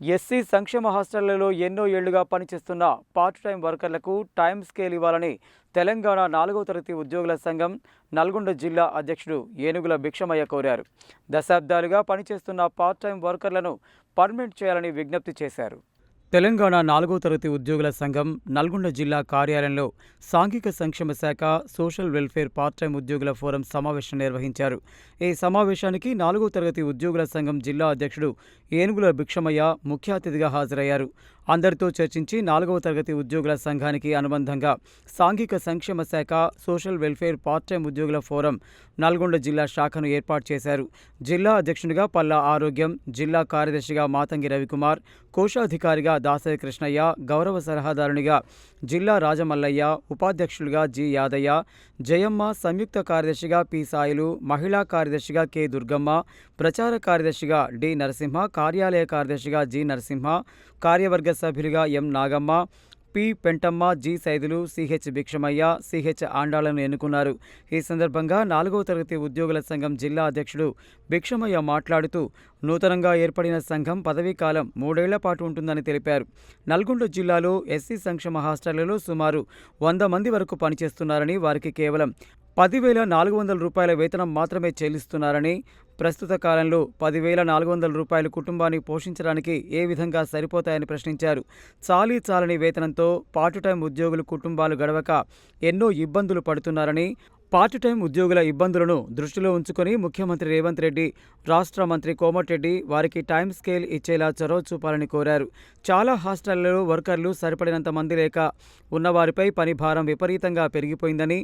SC సంక్షేమ హాస్టళ్ళలో ఎన్నో ఏళ్ళుగా పనిచేస్తున్న పార్ట్ టైం వర్కర్లకు టైం స్కేల్ ఇవ్వాలని తెలంగాణ నాలుగో తరగతి ఉద్యోగుల సంఘం నల్గొండ జిల్లా అధ్యక్షుడు ఏనుగుల భిక్షమయ్య కోరారు. దశాబ్దాలుగా పనిచేస్తున్న పార్ట్ టైం వర్కర్లను పర్మనెంట్ చేయాలని విజ్ఞప్తి చేశారు. తెలంగాణ నాలుగో తరగతి ఉద్యోగుల సంఘం నల్గొండ జిల్లా కార్యాలయంలో సాంఘిక సంక్షేమ శాఖ సోషల్ వెల్ఫేర్ పార్ట్ టైం ఉద్యోగుల ఫోరం సమావేశం నిర్వహించారు. ఈ సమావేశానికి నాలుగో తరగతి ఉద్యోగుల సంఘం జిల్లా అధ్యక్షుడు ఏనుగుల భిక్షమయ్య ముఖ్య అతిథిగా హాజరయ్యారు. అందరితో చర్చించి నాలుగవ తరగతి ఉద్యోగుల సంఘానికి అనుబంధంగా సాంఘిక సంక్షేమ శాఖ సోషల్ వెల్ఫేర్ పార్ట్ టైం ఉద్యోగుల ఫోరం నల్గొండ జిల్లా శాఖను ఏర్పాటు చేశారు. జిల్లా అధ్యక్షునిగా పల్లా ఆరోగ్యం జిల్లా కార్యదర్శిగా మాతంగి రవికుమార్ కోశాధికారిగా దాసరి కృష్ణయ్య గౌరవ సలహాదారునిగా జిల్లా రాజమల్లయ్య ఉపాధ్యక్షులుగా జి యాదయ్య జయమ్మ సంయుక్త కార్యదర్శిగా పి సాయిలు మహిళా కార్యదర్శిగా కె దుర్గమ్మ ప్రచార కార్యదర్శిగా డి నరసింహ కార్యాలయ కార్యదర్శిగా జి నరసింహ కార్యవర్గ సభ్యులుగా M Nagamma P Pentamma G Saidulu CH Bhikshamaiah CH ఆండాలను ఎన్నుకున్నారు. ఈ సందర్భంగా నాలుగవ తరగతి ఉద్యోగుల సంఘం జిల్లా అధ్యక్షుడు భిక్షమయ్య మాట్లాడుతూ నూతనంగా ఏర్పడిన సంఘం పదవీ కాలం మూడేళ్ళ పాటు ఉంటుందని తెలిపారు. నల్గొండ జిల్లాలో ఎస్సీ సంక్షేమ హాస్టళ్ళలో సుమారు వంద మంది వరకు పనిచేస్తున్నారని వారికి కేవలం పదివేల నాలుగు వందల రూపాయల వేతనం మాత్రమే చెల్లిస్తున్నారని ప్రస్తుత కాలంలో పదివేల నాలుగు వందల రూపాయలు కుటుంబాన్ని పోషించడానికి ఏ విధంగా సరిపోతాయని ప్రశ్నించారు. చాలీ చాలని వేతనంతో పార్ట్ టైం ఉద్యోగులు కుటుంబాలు గడవక ఎన్నో ఇబ్బందులు పడుతున్నారని పార్ట్ టైం ఉద్యోగుల ఇబ్బందులను దృష్టిలో ఉంచుకొని ముఖ్యమంత్రి రేవంత్ రెడ్డి రాష్ట్ర మంత్రి కోమటిరెడ్డి వారికి టైం స్కేల్ ఇచ్చేలా చొరవ చూపాలని కోరారు. చాలా హాస్టళ్ళలో వర్కర్లు సరిపడినంత మంది లేక ఉన్నవారిపై పని భారం విపరీతంగా పెరిగిపోయిందని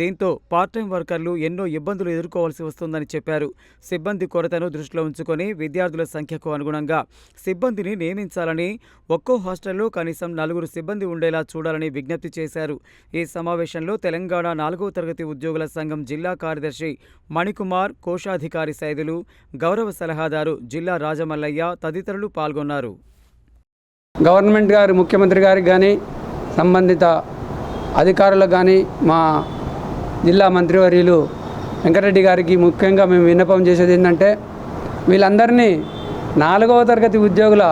దీంతో పార్ట్ టైం వర్కర్లు ఎన్నో ఇబ్బందులు ఎదుర్కోవాల్సి వస్తుందని చెప్పారు. సిబ్బంది కొరతను దృష్టిలో ఉంచుకొని విద్యార్థుల సంఖ్యకు అనుగుణంగా సిబ్బందిని నియమించాలని ఒక్కో హాస్టల్లో కనీసం నలుగురు సిబ్బంది ఉండేలా చూడాలని విజ్ఞప్తి చేశారు. ఈ సమావేశంలో తెలంగాణ నాలుగో తరగతి ఉద్యోగుల సంఘం జిల్లా కార్యదర్శి మణికుమార్ కోశాధికారి సైదులు గౌరవ సలహాదారు జిల్లా రాజమల్లయ్య తదితరులు పాల్గొన్నారు. గవర్నమెంట్ గారి ముఖ్యమంత్రి గారికి కానీ సంబంధిత అధికారులకు కానీ మా జిల్లా మంత్రివర్యులు వెంకటరెడ్డి గారికి ముఖ్యంగా మేము విన్నపం చేసేది ఏంటంటే వీళ్ళందరినీ నాలుగవ తరగతి ఉద్యోగుల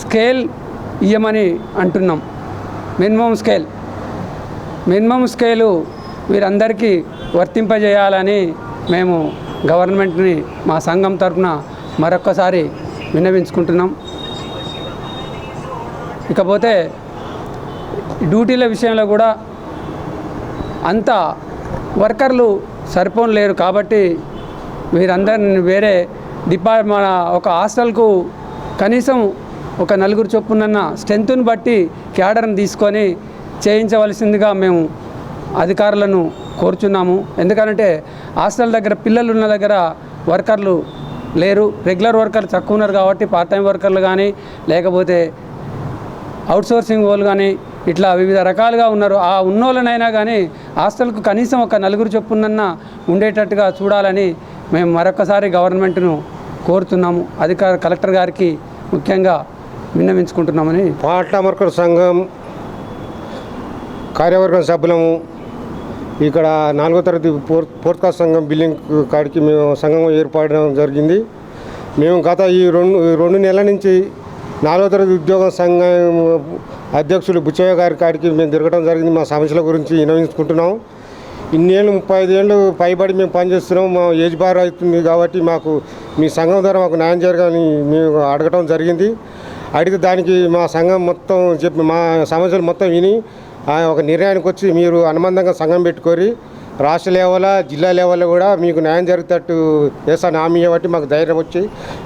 స్కేల్ ఇయ్యమని అంటున్నాం. Minimum scale. మినిమం స్కేలు వీరందరికీ వర్తింపజేయాలని మేము గవర్నమెంట్ని మా సంఘం తరఫున మరొక్కసారి విన్నవించుకుంటున్నాం. ఇకపోతే డ్యూటీల విషయంలో కూడా అంత వర్కర్లు సరిపోలేరు కాబట్టి వీరందరిని వేరే డిపార్ట్ మన ఒక హాస్టల్కు కనీసం ఒక నలుగురు చొప్పునన్న స్ట్రెంత్ని బట్టి క్యాడర్ని తీసుకొని చేయించవలసిందిగా మేము అధికారులను కోరుచున్నాము. ఎందుకంటే హాస్టల్ దగ్గర పిల్లలు ఉన్న దగ్గర వర్కర్లు లేరు. రెగ్యులర్ వర్కర్లు తక్కువ ఉన్నారు కాబట్టి పార్ట్ టైం వర్కర్లు కానీ లేకపోతే అవుట్సోర్సింగ్ వాళ్ళు కానీ ఇట్లా వివిధ రకాలుగా ఉన్నారు. ఆ ఉన్నోళ్ళనైనా కానీ హాస్టల్కు కనీసం ఒక నలుగురు చొప్పున ఉండేటట్టుగా చూడాలని మేము మరొకసారి గవర్నమెంట్ను కోరుతున్నాము. అధికార కలెక్టర్ గారికి ముఖ్యంగా విన్నవించుకుంటున్నామని పాట్ల వర్కర్ సంఘం కార్యవర్గం సభ్యులము. ఇక్కడ నాలుగో తరగతి ఫోర్ ఫోర్త్ క్లాస్ సంఘం బిల్డింగ్ కాడికి మేము సంఘం ఏర్పడడం జరిగింది. మేము గత ఈ రెండు రెండు నెలల నుంచి నాలుగో తరగతి ఉద్యోగ సంఘం అధ్యక్షులు బుచ్చయ్య గారి కాడికి మేము తిరగడం జరిగింది. మా సమస్యల గురించి వినవించుకుంటున్నాం ఇన్నేళ్ళు ముప్పై ఐదేళ్ళు పైబడి మేము పనిచేస్తున్నాం మా ఏజ్ బార్ అవుతుంది కాబట్టి మాకు మీ సంఘం ద్వారా మాకు న్యాయం జరగాలని మేము అడగటం జరిగింది. అడిగితే దానికి మా సంఘం మొత్తం చెప్పి మా సమస్యలు మొత్తం విని ఆయన ఒక నిర్ణయానికి వచ్చి మీరు అనుబంధంగా సంఘం పెట్టుకొని రాష్ట్ర లెవెల్ జిల్లా లెవెల్లో కూడా మీకు న్యాయం జరిగేటట్టు చేస్తాను హామీ కాబట్టి మాకు ధైర్యం వచ్చి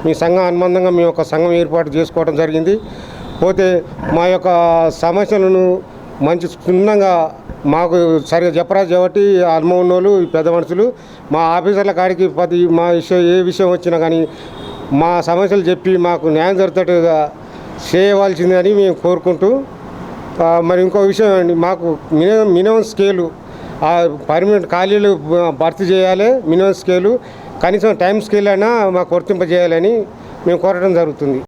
మీ సంఘం అనుబంధంగా మేము ఒక సంఘం ఏర్పాటు చేసుకోవడం జరిగింది. పోతే మా యొక్క సమస్యలను మంచి క్షుణ్ణంగా మాకు సరిగా చెప్పరాదు కాబట్టి అనుభవం ఉన్నోళ్ళు పెద్ద మనుషులు మా ఆఫీసర్ల కాడికి ప్రతి మా విషయం ఏ విషయం వచ్చినా కానీ మా సమస్యలు చెప్పి మాకు న్యాయం జరిగేటట్టుగా చేయవలసిందని మేము కోరుకుంటూ మరి ఇంకో విషయం అండి మాకు మినిమం మినిమం స్కేలు ఆ పర్మనెంట్ ఖాళీలు భర్తీ చేయాలి మినిమం స్కేలు కనీసం టైం స్కేల్ అయినా మాకు వర్తింపజేయాలని మేము కోరడం జరుగుతుంది.